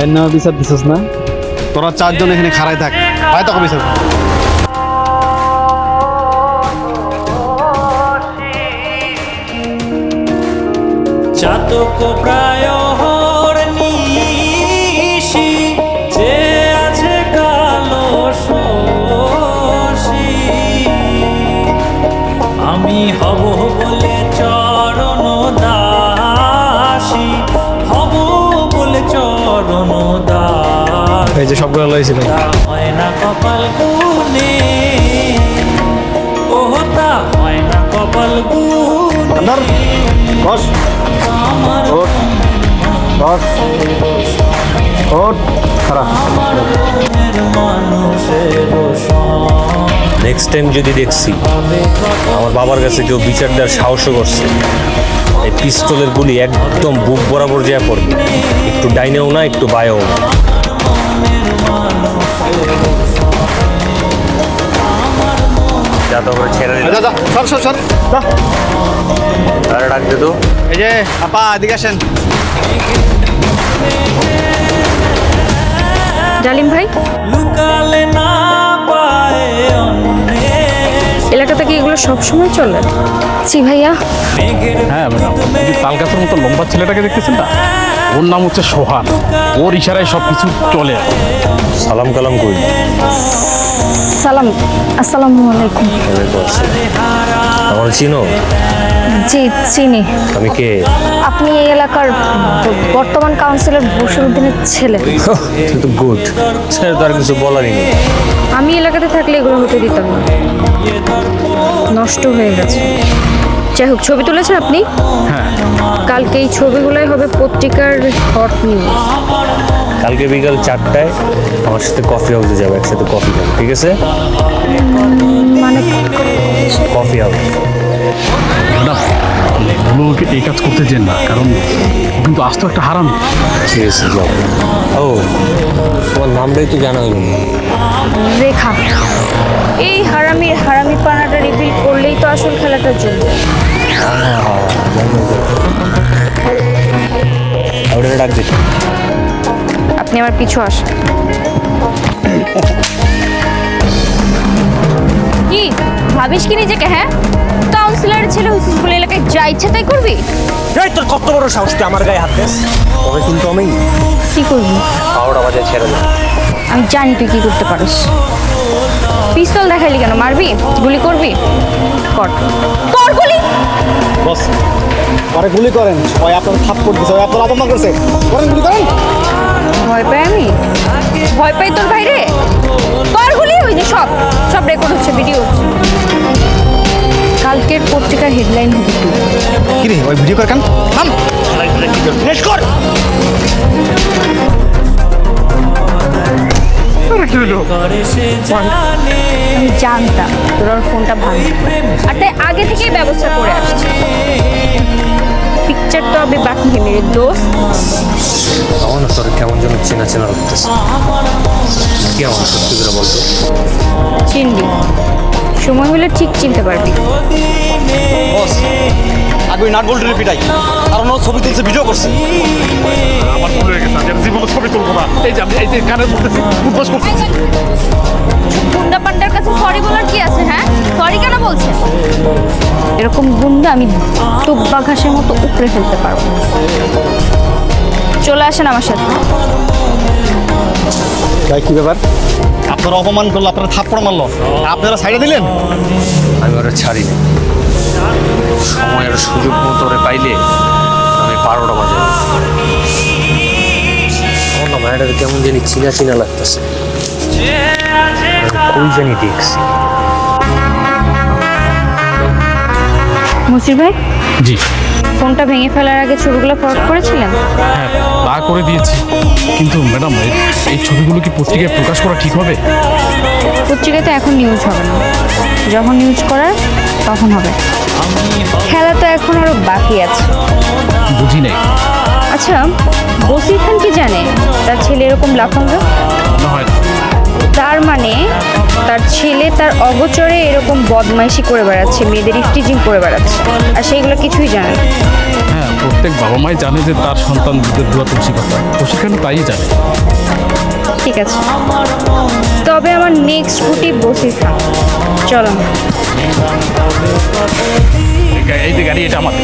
ভাইয়ের নামে বিচার দিছিস না? তোরা চারজন এখানে খাড়াই থাক। ভাই তোকে বিচার। চাতক প্রায় নিশি যে আছে কালো শশী। আমি হব বলে এই যে সবগুলো ভাই। হয় না কপাল গুনে ও তা হয় না কপাল গুনে নেক্সট টাইম যদি দেখছি আমার বাবার কাছে কেউ বিচার দেওয়ার সাহসও করছে। এই পিস্তলের গুলি একদম বুক বরাবর যা পড়বে। একটু ডাইনেও না একটু বায়েও না। যা করে ছেড়ে দিল। যা যা সর সর সর আরে ডাক দে তো। এই যে আপা এদিকে আসেন। ডালিম ভাই? লুকালে না পায় এলাকাতে কি এগুলো সবসময় চলে? জি ভাইয়া। হ্যাঁ ম্যাডাম যে মতো লম্বা ছেলেটাকে দেখতেছেন না? ওর নাম হচ্ছে সোহান। ওর ইশারায় সব কিছু চলে। সালাম কালাম কই সালাম। আসসালামু আলাইকুম। আমার চিনো? জি চিনি। আমি কে? আপনি এই এলাকার বর্তমান কাউন্সিলর বসিরুদ্দিনের ছেলে। তো গুড স্যার তো আর কিছু বলারই নেই। আমি এলাকাতে থাকলে এগুলো হতে দিতাম না। নষ্ট হয়ে গেছে। যাই হোক ছবি তুলেছেন আপনি? হ্যাঁ। কালকে এই ছবিগুলোই হবে পত্রিকার হট নিউজ কালকে বিকাল চারটায় আমার সাথে কফি হাউসে যাবে একসাথে কফি খাব ঠিক আছে? মানে কফি হাউস ম্যাডাম এগুলোকে এই কাজ করতে চেন না কারণ ও কিন্তু আস্ত একটা হারাম। ঠিক আছে ও তোমার নামটাই তো জানা হলো রেখা এই হারামির হারামি পানাটা রিভিল করলেই তো আসল খেলাটা চলবে। ডাক দিচ্ছি আপনি আমার পিছু আসেন। কি? ভাবিস কি নিজেকে হ্যাঁ? কাউন্সিলর ছেলে বলে এলাকায় যা ইচ্ছা তাই করবি। এই তোর কত বড় সাহস তুই আমার গায়ে হাত দিস? তবে কিন্তু আমি কি করবি? পাউডা বাজে ছেড়ে দেবো। আমি জানি তুই কি করতে পারিস। পিস্তল দেখাইলি কেন মারবি? গুলি করবি? কর। কর গুলি! বস পরে গুলি করেন। ওই আপনার থাপ করতেছে ওই আপনার অপমান করছে করেন গুলি করেন। ভয় পাই আমি? ভয় পাই তোর ভাইরে কর গুলি ওই যে সব সব রেকর্ড হচ্ছে ভিডিও হেডলাইন হবে কি রে ওই ভিডিও করে কেন? নাম করে। সে জানে আমি জানতাম তোর ওর ফোনটা ভাঙ আর তাই আগে থেকেই ব্যবস্থা করে আসছি। পিকচার তো আমি বাকি মেরে দোস্ত। আমার না তোর কেমন যেন চেনা চেনা লাগতেছে। কি আমার সত্যি করে বলতো? চিনবি সময় হলে ঠিক চিনতে পারবি। বস আগে ওই নাট বল্টুরে পিটাই। কারণ ও ছবি তুলছে ভিডিও করছে। আমার ভুল হয়ে গেছে আমি আর জীবনে ছবি তুলবো না। এই যে আমি এই যে কানের মধ্যে উদ্বাস করতেছি গুন্ডা পান্ডার কাছে সরি বলার কি আছে হ্যাঁ? সরি কেন বলছেন এরকম গুন্ডা আমি টুব্বা ঘাসের মতো উপরে ফেলতে পারব চলে আসেন আমার সাথে। ভাই কি ব্যাপার? আপনারা অপমান করল আপনারা থাপ্পড় মারলো। আপনারা সাইডে দিলেন? আমি ওরা ছাড়ি না সময়ের সুযোগ মতো ওরে পাইলে আমি বারোটা বাজে। আমার না মায়ের কেমন জানি চিনা চিনা লাগতেছে। কই জানি দেখছি। মুসির ভাই? জি। ফোনটা ভেঙে ফেলার আগে ছবিগুলো ফরওয়ার্ড করেছিলেন? হ্যাঁ তা করে দিয়েছি। কিন্তু ম্যাডাম এই- ছবিগুলো কি পত্রিকায় প্রকাশ করা ঠিক হবে? পত্রিকাতে এখন নিউজ হবে না। যখন নিউজ করার তখন হবে। খেলা তো এখন আরও বাকি আছে। বুঝি নাই। আচ্ছা বসির খান কি জানে? তার ছেলে এরকম লাফাঙ্গা? না হয় তার মানে তার ছেলে তার অগোচরে এরকম বদমাইশি করে বেড়াচ্ছে মেয়েদের ইফটিজিং করে বেড়াচ্ছে। আর সেইগুলো কিছুই জানে না। হ্যাঁ প্রত্যেক বাবা মাই জানে যে তার সন্তান দুধের দোয়া তুলসী পাতা। তো সেখানে তাই জানে। ঠিক আছে। তবে আমার নেক্সট গুটি বসিস। চলো এই গাড়ি এটা আমার।